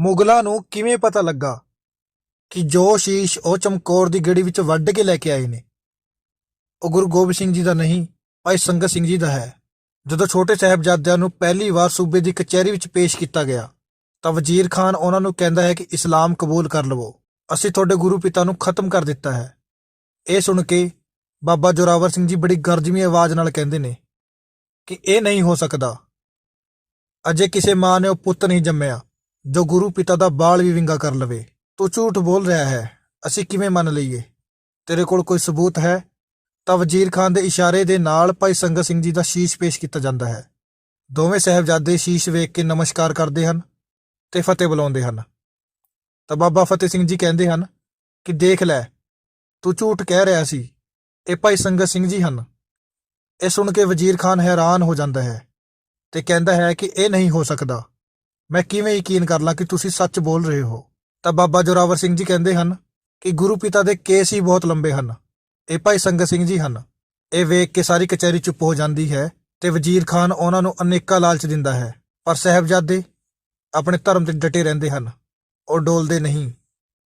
ਮੁਗਲਾਂ ਨੂੰ ਕਿਵੇਂ ਪਤਾ ਲੱਗਾ ਕਿ ਜੋ ਸ਼ੀਸ਼ ਉਹ ਚਮਕੌਰ ਦੀ ਗੜੀ ਵਿੱਚ ਵੱਢ ਕੇ ਲੈ ਕੇ ਆਏ ਨੇ? ਉਹ ਗੁਰੂ ਗੋਬਿੰਦ ਸਿੰਘ ਜੀ ਦਾ ਨਹੀਂ, ਭਾਈ ਸੰਗਤ ਸਿੰਘ ਜੀ ਦਾ ਹੈ। ਜਦੋਂ ਛੋਟੇ ਸਾਹਿਬਜ਼ਾਦਿਆਂ ਨੂੰ ਪਹਿਲੀ ਵਾਰ ਸੂਬੇ ਦੀ ਕਚਹਿਰੀ ਵਿੱਚ ਪੇਸ਼ ਕੀਤਾ ਗਿਆ, ਤਾਂ ਵਜ਼ੀਰ ਖਾਨ ਉਹਨਾਂ ਨੂੰ ਕਹਿੰਦਾ ਹੈ ਕਿ ਇਸਲਾਮ ਕਬੂਲ ਕਰ ਲਵੋ। ਅਸੀਂ ਤੁਹਾਡੇ ਗੁਰੂ ਪਿਤਾ ਨੂੰ ਖਤਮ ਕਰ ਦਿੱਤਾ ਹੈ। ਇਹ ਸੁਣ ਕੇ ਬਾਬਾ ਜੋਰਾਵਰ ਸਿੰਘ ਜੀ ਬੜੀ ਗਰਜਵੀਂ ਆਵਾਜ਼ ਨਾਲ ਕਹਿੰਦੇ ਨੇ ਕਿ ਇਹ ਨਹੀਂ ਹੋ ਸਕਦਾ। ਅਜੇ ਕਿਸੇ ਮਾਂ ਨੇ ਉਹ ਪੁੱਤ ਨਹੀਂ ਜੰਮਿਆ। ਜੋ ਗੁਰੂ ਪਿਤਾ ਦਾ ਬਾਲ ਵੀ ਵਿੰਗਾ ਕਰ ਲਵੇ। ਤੂੰ ਝੂਠ ਬੋਲ ਰਿਹਾ ਹੈ। ਅਸੀਂ ਕਿਵੇਂ ਮੰਨ ਲਈਏ? ਤੇਰੇ ਕੋਲ ਕੋਈ ਸਬੂਤ ਹੈ? ਤਾਂ ਵਜ਼ੀਰ ਖਾਨ ਦੇ ਇਸ਼ਾਰੇ ਦੇ ਨਾਲ ਭਾਈ ਸੰਗਤ ਸਿੰਘ ਜੀ ਦਾ ਸ਼ੀਸ਼ ਪੇਸ਼ ਕੀਤਾ ਜਾਂਦਾ ਹੈ। ਦੋਵੇਂ ਸਹਿਬਜ਼ਾਦੇ ਸ਼ੀਸ਼ ਵੇਖ ਕੇ ਨਮਸਕਾਰ ਕਰਦੇ ਹਨ ਤੇ ਫਤਿਹ ਬੁਲਾਉਂਦੇ ਹਨ। ਤਾਂ ਬਾਬਾ ਫਤਿਹ ਸਿੰਘ ਜੀ ਕਹਿੰਦੇ ਹਨ ਕਿ ਦੇਖ ਲੈ, ਤੂੰ ਝੂਠ ਕਹਿ ਰਿਹਾ ਸੀ। ਇਹ ਭਾਈ ਸੰਗਤ ਸਿੰਘ ਜੀ ਹਨ। ਇਹ ਸੁਣ ਕੇ ਵਜ਼ੀਰ ਖਾਨ ਹੈਰਾਨ ਹੋ ਜਾਂਦਾ ਹੈ ਤੇ ਕਹਿੰਦਾ ਹੈ ਕਿ ਇਹ ਨਹੀਂ ਹੋ ਸਕਦਾ। ਮੈਂ ਕਿਵੇਂ ਯਕੀਨ ਕਰ ਲਾਂ ਕਿ ਤੁਸੀਂ ਸੱਚ ਬੋਲ ਰਹੇ ਹੋ? ਤਾਂ ਬਾਬਾ ਜੋਰਾਵਰ ਸਿੰਘ ਜੀ ਕਹਿੰਦੇ ਹਨ ਕਿ ਗੁਰੂ ਪਿਤਾ ਦੇ ਕੇਸ ਹੀ ਬਹੁਤ ਲੰਬੇ ਹਨ। ਇਹ ਭਾਈ ਸੰਗਤ ਸਿੰਘ ਜੀ ਹਨ। ਇਹ ਵੇਖ ਕੇ ਸਾਰੀ ਕਚਹਿਰੀ ਚੁੱਪ ਹੋ ਜਾਂਦੀ ਹੈ ਤੇ ਵਜ਼ੀਰ ਖਾਨ ਉਹਨਾਂ ਨੂੰ ਅਨੇਕਾਂ ਲਾਲਚ ਦਿੰਦਾ ਹੈ। ਪਰ ਸਹਿਬਜ਼ਾਦੇ ਆਪਣੇ ਧਰਮ ਤੇ ਡਟੇ ਰਹਿੰਦੇ ਹਨ। ਉਹ ਡੋਲਦੇ ਨਹੀਂ।